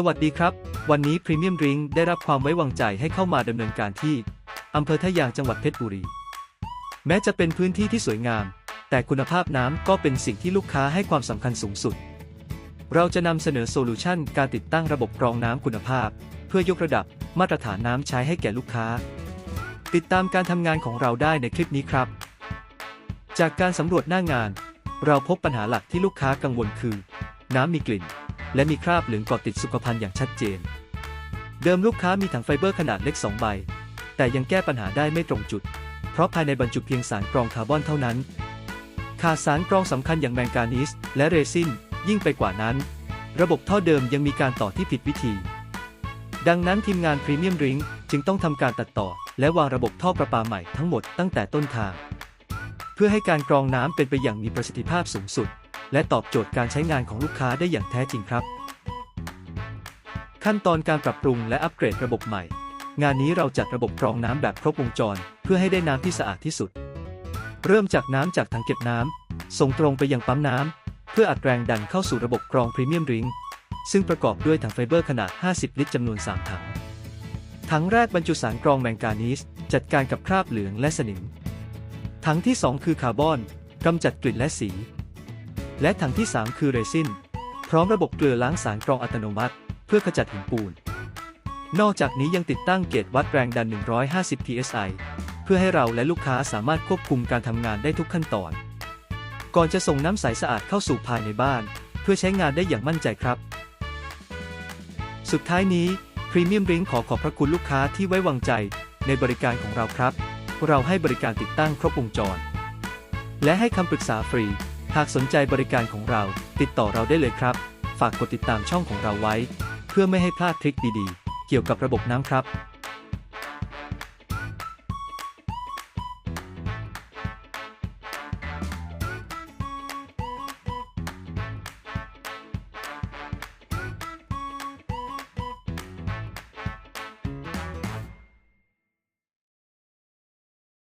สวัสดีครับ วันนี้พรีเมียมดริงได้รับความไว้วางใจให้เข้ามาดำเนินการที่อำเภอท่ายางจังหวัดเพชรบุรี แม้จะเป็นพื้นที่ที่สวยงาม แต่คุณภาพน้ำก็เป็นสิ่งที่ลูกค้าให้ความสำคัญสูงสุด เราจะนำเสนอโซลูชันการติดตั้งระบบกรองน้ำคุณภาพ เพื่อยกระดับมาตรฐานน้ำใช้ให้แก่ลูกค้า ติดตามการทำงานของเราได้ในคลิปนี้ครับ จากการสำรวจหน้างาน เราพบปัญหาหลักที่ลูกค้ากังวลคือ น้ำมีกลิ่น และมีคราบเหลืองเกาะติดสุขภัณฑ์อย่างชัดเจน เดิมลูกค้ามีถังไฟเบอร์ขนาดเล็ก 2 ใบ แต่ยังแก้ปัญหาได้ไม่ตรงจุด เพราะภายในบรรจุเพียงสารกรองคาร์บอนเท่านั้น ขาดสารกรองสำคัญอย่างแมงกานีสและเรซิน ยิ่งไปกว่านั้น ระบบท่อเดิมยังมีการต่อที่ผิดวิธี ดังนั้นทีมงานพรีเมียมริงจึงต้องทำการตัดต่อ และวางระบบท่อประปาใหม่ทั้งหมดตั้งแต่ต้นทาง เพื่อให้การกรองน้ำเป็นไปอย่างมีประสิทธิภาพสูงสุด และตอบโจทย์การใช้งานของลูกค้าได้อย่างแท้จริงครับ ขั้นตอนการปรับปรุงและอัปเกรดระบบใหม่ งานนี้เราจัดระบบกรองน้ำแบบครบวงจร เพื่อให้ได้น้ำที่สะอาดที่สุด เริ่มจากน้ำจากถังเก็บน้ำส่งตรงไปยังปั๊มน้ำเพื่ออัดแรงดันเข้าสู่ระบบกรองพรีเมียมริงซึ่งประกอบด้วยถังไฟเบอร์ขนาด 50 ลิตรจำนวน 3 ถัง ถังแรกบรรจุสารกรองแมงกานีสจัดการกับคราบเหลืองและสนิม ถังที่ 2 คือคาร์บอนกำจัดกลิ่นและสี และถังที่ 3 คือเรซิน พร้อมระบบเกลือล้างสารกรองอัตโนมัติ เพื่อขจัดหินปูน นอกจากนี้ยังติดตั้งเกจวัดแรงดัน 150 psi เพื่อให้เราและลูกค้าสามารถควบคุมการทำงานได้ทุกขั้นตอน ก่อนจะส่งน้ำใสสะอาดเข้าสู่ภายในบ้าน เพื่อใช้งานได้อย่างมั่นใจครับ สุดท้ายนี้พรีเมียมริงขอขอบพระคุณลูกค้าที่ไว้วางใจในบริการของเราครับ เราให้บริการติดตั้งครบวงจร และให้คำปรึกษาฟรี หากสนใจบริการของเรา ติดต่อเราได้เลยครับ ฝากกดติดตามช่องของเราไว้ เพื่อไม่ให้พลาดทริคดีๆ เกี่ยวกับระบบน้ำครับ